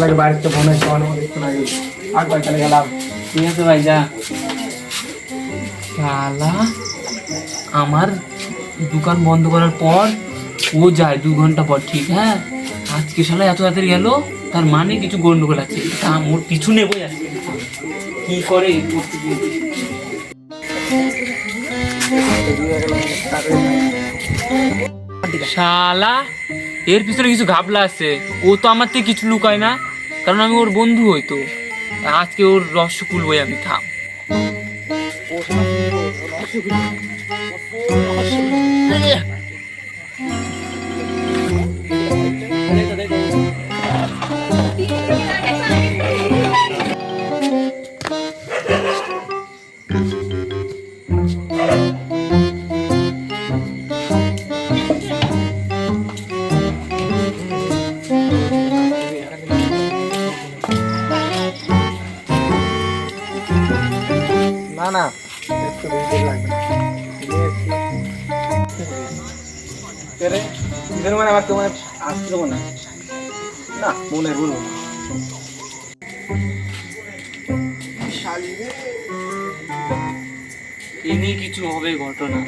লাগে অনেক আর গেলাম। ঠিক আছে ভাই যা। শালা আমার দোকান বন্ধ করার পর ও যায় দু ঘণ্টা পর ঠিক হ্যাঁ? আজকে শালা এত তাড়াতাড়ি গেল তার মানে কিছু গন্ডগোল আছে। তা ওর পিছু নেবই আসছে কি করে শালা এর পিছনে কিছু ঘাবলা আছে। ও তো আমার থেকে কিছু লুকায় না, কারণ আমি ওর বন্ধু হইতো আজকে ওর রহস্য খুলবই আমি থাম। না না একটু বেশি লাগবে এরে মানে আমার তোমার না? না মনে বলব না। এ নিয়ে কিছু হবে ঘটনা।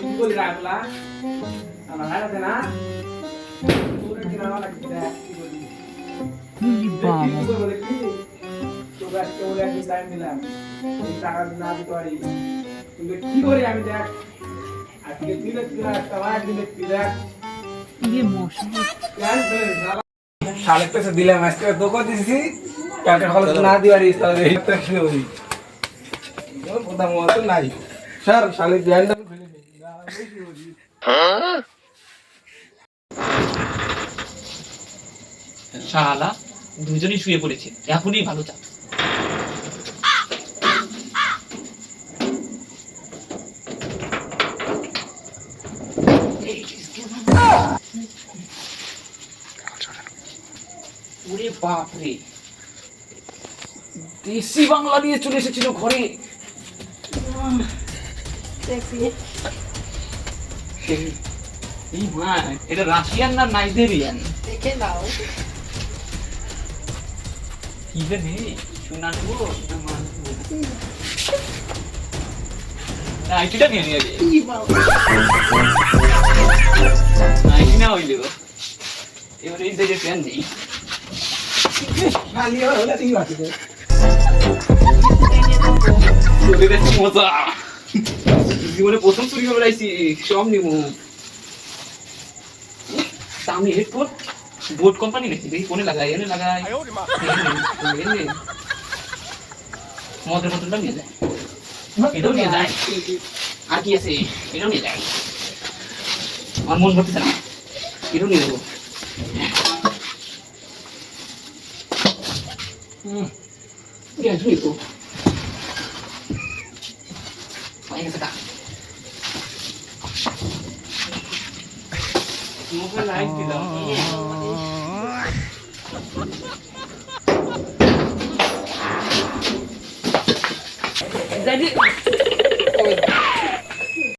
কি বলি রাখলা আমার হার না পুরো দিন আমার লাগছে কি বলি কি করব দেখি তোকে আজকে বলে একদিন টাইম দিলাম টাকা না দিতে পারি কিন্তু কি করি আমি দেখ আজকে একদিন পেছে দিলাম দোকান দিছি কালকে হলে না কি মতো নাই স্যার শালেক ব্যান্ড শালা দুজনেই শুয়ে পড়েছে। এখনই ভালো চাপ। দেশি বাংলা নিয়ে চলে এসেছিল ঘরে। এই মা এটা রাশিয়ান না নাইজেরিয়ান? কি রে নে শোনা গো না। মানবো আইটিটা নিয়ে নিয়ে আইটি না হইলে এবারে এই দিকে ফ্যান নেই। হলে মজা। জীবনে প্রথম চুরি করে বেড়াইছি সব নিবো। সামনে হেডফোন বোট কোম্পানি নাকি? দেখি কোনে লাগাই এনে লাগাই এনে। মদের বোতলটা নিয়ে যায়। এটাও নিয়ে যায়। আর কি আছে? এটাও নিয়ে যায়। আমার মন ভরতেছে না। এটাও নিয়ে যাব হুম। গ্যাস নিয়ে তো হয়ে গেছে টা 怎么会来一个人？你在这